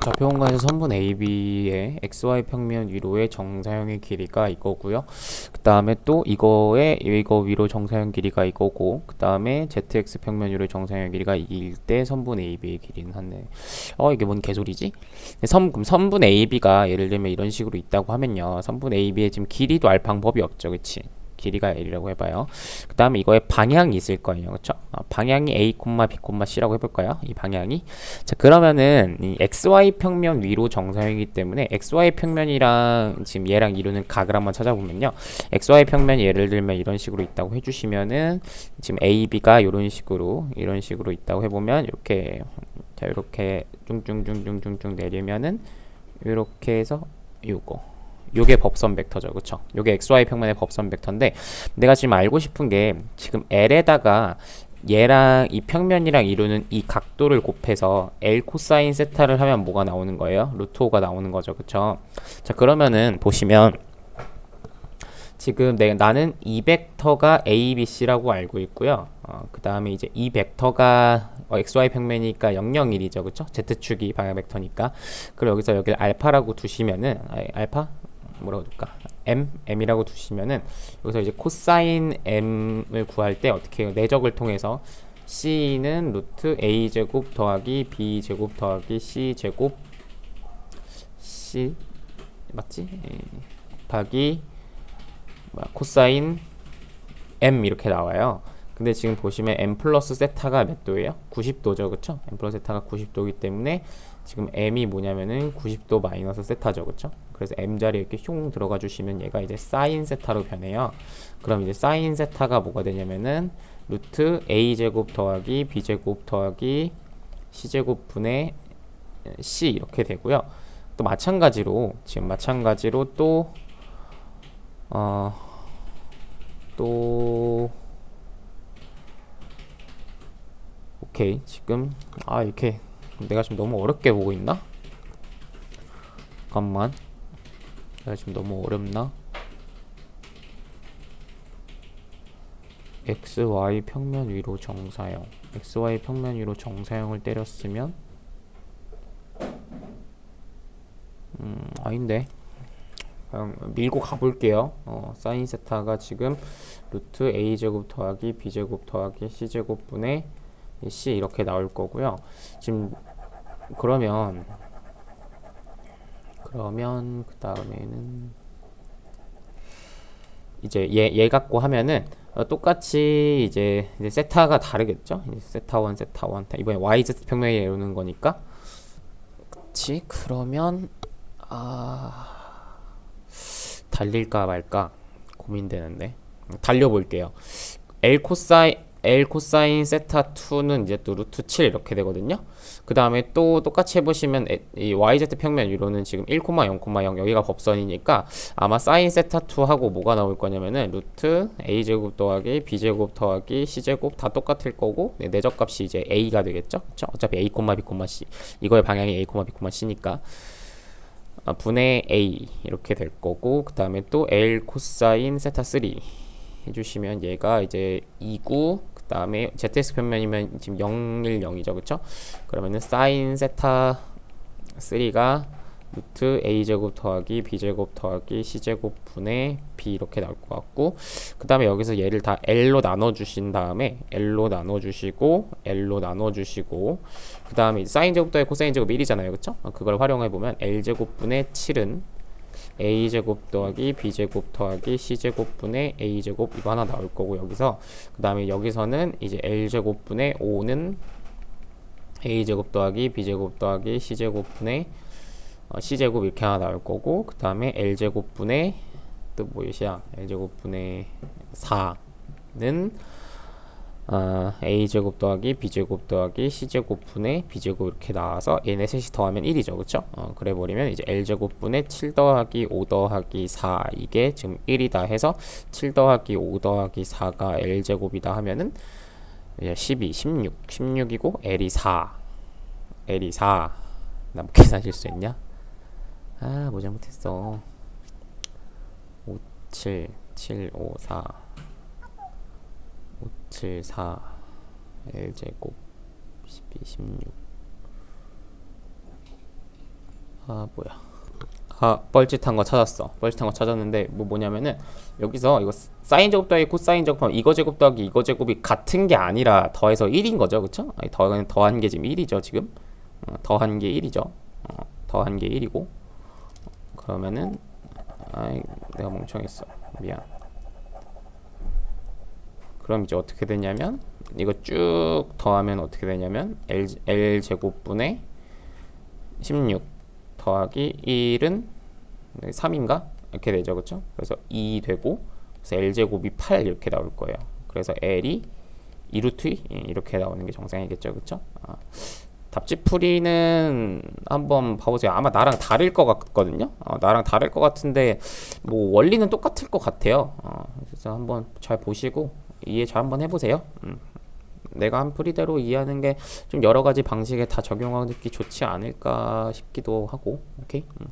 좌표 공간에서 선분 AB의 XY 평면 위로의 정사형의 길이가 이거고요. 그 다음에 또 이거의 이거 위로 정사형 길이가 이거고 그 다음에 ZX 평면 위로 정사형 길이가 이일 때 선분 AB의 길이는 하네. 어 이게 뭔 개소리지? 선, 그럼 선분 AB가 예를 들면 이런 식으로 있다고 하면요. 선분 AB의 지금 길이도 알 방법이 없죠. 그치? 길이가 L이라고 해봐요. 그 다음에 이거에 방향이 있을 거예요. 그쵸? 아, 방향이 A, B, C라고 해볼까요? 이 방향이. 자, 그러면은 이 XY 평면 위로 정사형이기 때문에 XY 평면이랑 지금 얘랑 이루는 각을 한번 찾아보면요. XY 평면이 예를 들면 이런 식으로 있다고 해주시면은 지금 A, B가 이런 식으로 이런 식으로 있다고 해보면 이렇게 자 이렇게 쭝쭝쭝쭝쭝 내리면은 이렇게 해서 요거 요게 법선 벡터죠. 그쵸? 요게 XY 평면의 법선 벡터인데 내가 지금 알고 싶은 게 지금 L에다가 얘랑 이 평면이랑 이루는 이 각도를 곱해서 L 코사인 세타를 하면 뭐가 나오는 거예요? 루트 5가 나오는 거죠. 그쵸? 자, 그러면은 보시면 지금 내가 나는 이 벡터가 A, B, C라고 알고 있고요. 어, 그 다음에 이제 이 벡터가 어, XY 평면이니까 0, 0, 1이죠. 그쵸? Z축이 방향 벡터니까. 그리고 여기서 여기를 알파라고 두시면은, 아, 알파? 뭐라고 둘까? m, m이라고 두시면은 여기서 이제 코사인 m을 구할 때 어떻게 해요? 내적을 통해서 c는 루트 a 제곱 더하기 b 제곱 더하기 c 제곱 c 맞지? 예. 곱하기 코사인 m 이렇게 나와요. 근데 지금 보시면 m 플러스 세타가 몇 도예요? 90도죠, 그쵸? m 플러스 세타가 90도이기 때문에 지금 m이 뭐냐면은 90도 마이너스 세타죠, 그쵸? 그래서 m 자리에 이렇게 흉 들어가 주시면 얘가 이제 사인 세타로 변해요. 그럼 이제 사인 세타가 뭐가 되냐면은 루트 a 제곱 더하기 b 제곱 더하기 c 제곱 분의 c 이렇게 되고요. 또 마찬가지로 지금 마찬가지로 또 어, 또 오케이 지금 아 이렇게 내가 지금 너무 어렵게 보고 있나? 잠깐만 내가 지금 너무 어렵나? XY 평면 위로 정사형. XY 평면 위로 정사형을 때렸으면? 음 아닌데. 그냥 밀고 가볼게요. 어, 사인 세타가 지금 루트 a제곱 더하기 b제곱 더하기 c제곱 분의 c 이렇게 나올 거고요. 지금 그러면 그러면 그 다음에는 이제 얘, 얘 갖고 하면은 어, 똑같이 이제, 이제 세타가 다르겠죠? 세타 1, 세타 1. 이번에 YZ 평면에 이루는 거니까. 그치? 그러면, 아, 달릴까 말까 고민되는데. 달려볼게요. L 코사인, L 코사인 세타 2는 이제 또 루트 7 이렇게 되거든요. 그 다음에 또 똑같이 해보시면 이 YZ 평면 위로는 지금 1,0,0 여기가 법선이니까 아마 사인 세타 2 하고 뭐가 나올 거냐면은 루트 A제곱 더하기 B제곱 더하기 C제곱 다 똑같을 거고 네, 내적값이 이제 A가 되겠죠. 그쵸? 어차피 A, B, C 이거의 방향이 A, B, C니까 아, 분의 A 이렇게 될 거고 그 다음에 또 L 코사인 세타 3 해주시면 얘가 이제 2구 그 다음에 ZX 평면이면 지금 0, 1, 0이죠 그쵸? 그러면은 사인 세타 3가 루트 a제곱 더하기 b제곱 더하기 c제곱 분의 b 이렇게 나올 것 같고 그 다음에 여기서 얘를 다 l로 나눠주신 다음에 l로 나눠주시고 l로 나눠주시고 그 다음에 사인제곱 더하기 코사인제곱 1이잖아요 그쵸? 그걸 활용해보면 l제곱 분의 7은 a제곱 더하기 b제곱 더하기 c제곱분의 a제곱 이거 하나 나올 거고 여기서. 그 다음에 여기서는 이제 l제곱분의 5는 a제곱 더하기 b제곱 더하기 c제곱분의 어, c제곱 이렇게 하나 나올 거고 그 다음에 l제곱분의 또 뭐이야? L제곱분의 4는 어, a제곱 더하기 b제곱 더하기 c제곱분의 b제곱 이렇게 나와서 얘네 셋이 더하면 1이죠. 그쵸? 어, 그래 버리면 이제 l제곱분의 7 더하기 5 더하기 4 이게 지금 1이다 해서 7 더하기 5 더하기 4가 l제곱이다 하면은 이제 12, 16, 16이고 l이 4 l이 4 나 뭐 계산 실수했냐? 아뭐 잘못했어. 5, 7, 7, 5, 4 7, 4 L제곱 12, 16 아 뭐야. 아 뻘짓한 거 찾았어. 뻘짓한 거 찾았는데 뭐 뭐냐면은 여기서 이거 사인 제곱 더하기 코사인 제곱 하면 이거 제곱 더하기 이거 제곱이 같은 게 아니라 더해서 1인 거죠. 그쵸? 아니, 더, 더한 게 지금 1이죠 지금? 어, 더한 게 1이죠. 어, 더한 게 1이고. 그러면은 아이 내가 멍청했어. 미안 그럼 이제 어떻게 되냐면 이거 쭉 더하면 어떻게 되냐면 L, L 제곱분의 16 더하기 1은 3인가? 이렇게 되죠 그쵸? 그래서 2 되고 그래서 L 제곱이 8 이렇게 나올 거예요 그래서 L이 2루트 2 이렇게 나오는 게 정상이겠죠 그쵸? 아, 답지풀이는 한번 봐보세요 아마 나랑 다를 것 같거든요 어, 나랑 다를 것 같은데 뭐 원리는 똑같을 것 같아요 어, 그래서 한번 잘 보시고 이해 잘 한번 해보세요 음. 내가 한 풀이대로 이해하는 게 좀 여러 가지 방식에 다 적용하기 좋지 않을까 싶기도 하고 오케이 음.